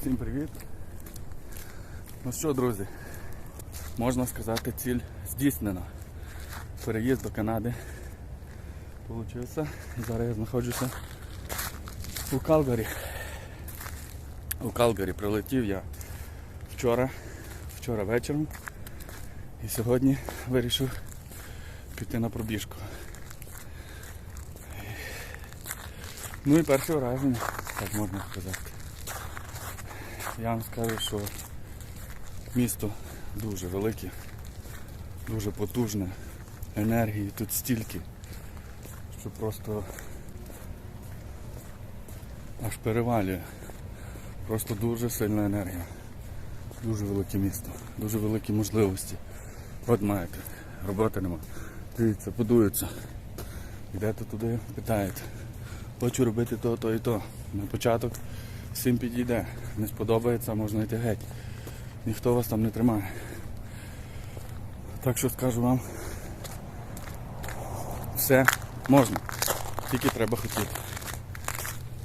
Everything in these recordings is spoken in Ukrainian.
Всім привіт. Ну що, друзі, можна сказати, ціль здійснена. Переїзд до Канади получився. Зараз я знаходжуся у Калгарі. У Калгарі прилетів я вчора, вчора вечором. І сьогодні вирішив піти на пробіжку. Ну і перше враження, так можна сказати. Я вам скажу, що місто дуже велике, дуже потужне, енергії тут стільки, що просто аж перевалює. Просто дуже сильна енергія. Дуже велике місто, дуже великі можливості. От маєте, роботи нема. Дивіться, будуються. Йдете туди, питаєте. Хочу робити то, то і то. На початок всім підійде. Не сподобається, можна йти геть. Ніхто вас там не тримає. Так що скажу вам, все можна. Тільки треба хотіти.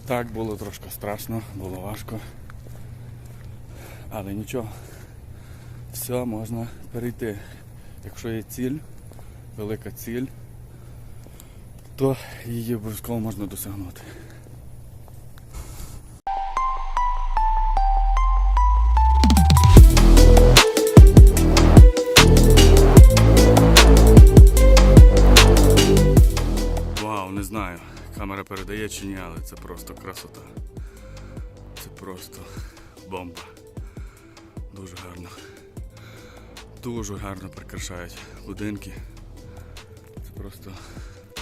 Так було трошки страшно, було важко. Але нічого. Все можна перейти. Якщо є ціль, велика ціль, то її обов'язково можна досягнути. Вау, не знаю, камера передає чи ні, але це просто красота. Це просто бомба. Дуже гарно. Дуже гарно прикрашають будинки. Це просто